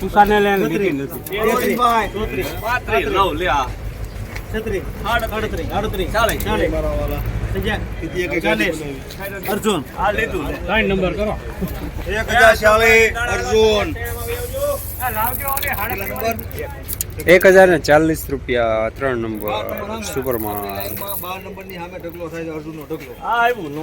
તુષારને લઈને લીધી નથી અર્જુન. ત્રણ નંબર કરો. એક હજાર ચાલીસ અર્જુન. એક હજાર ને ચાલીસ રૂપિયા ત્રણ નંબર સુપરમાં બાર નંબરની સામે ઢગલો થાય છે અર્જુન નો ઢગલો. આ આવ્યું નો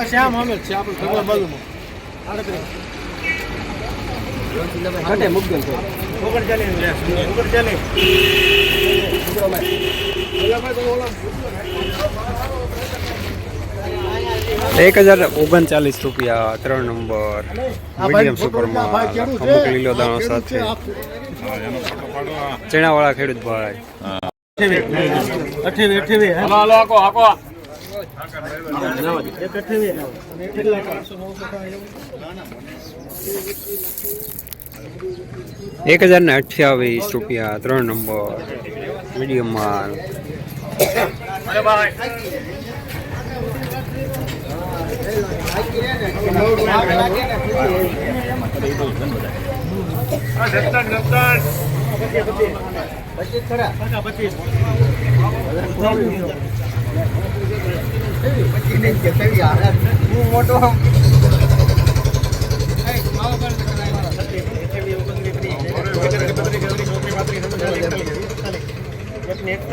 શ્યામ અમે છે આપણે બાજુમાં ઓગણ ચાલી એક હજાર ઓગણચાલીસ રૂપિયા ત્રણ નંબર મીડિયમ સુપરમાં અમુક લીલો દાણો સાથે. ચણાવાળા ખેડૂત ભાઈ. એક એક હજાર ને અઠ્યાવીસ રૂપિયા ત્રણ નંબર. મીડિયમ માલ મોટો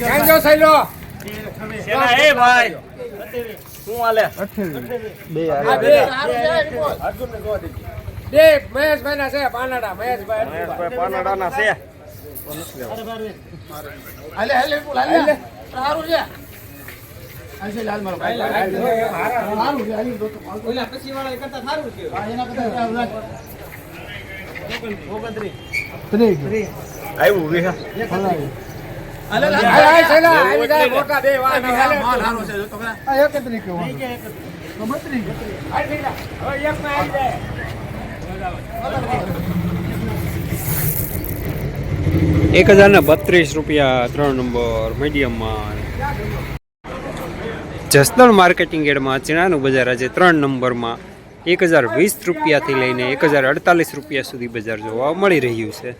સુપર છો સૈલો એ ભાઈ. શું હાલે? મહેશભાઈ. પાનાડાના છે. આવ્યું રે એક હજાર ને બત્રીસ રૂપિયા ત્રણ નંબર મીડિયમ માલ જસદણ માર્કેટિંગ એડમાં ચીણાનું બજાર આજે ત્રણ નંબરમાં એક હજાર વીસ રૂપિયાથી લઈને એક હજાર અડતાલીસ રૂપિયા સુધી બજાર જોવા મળી રહ્યું છે.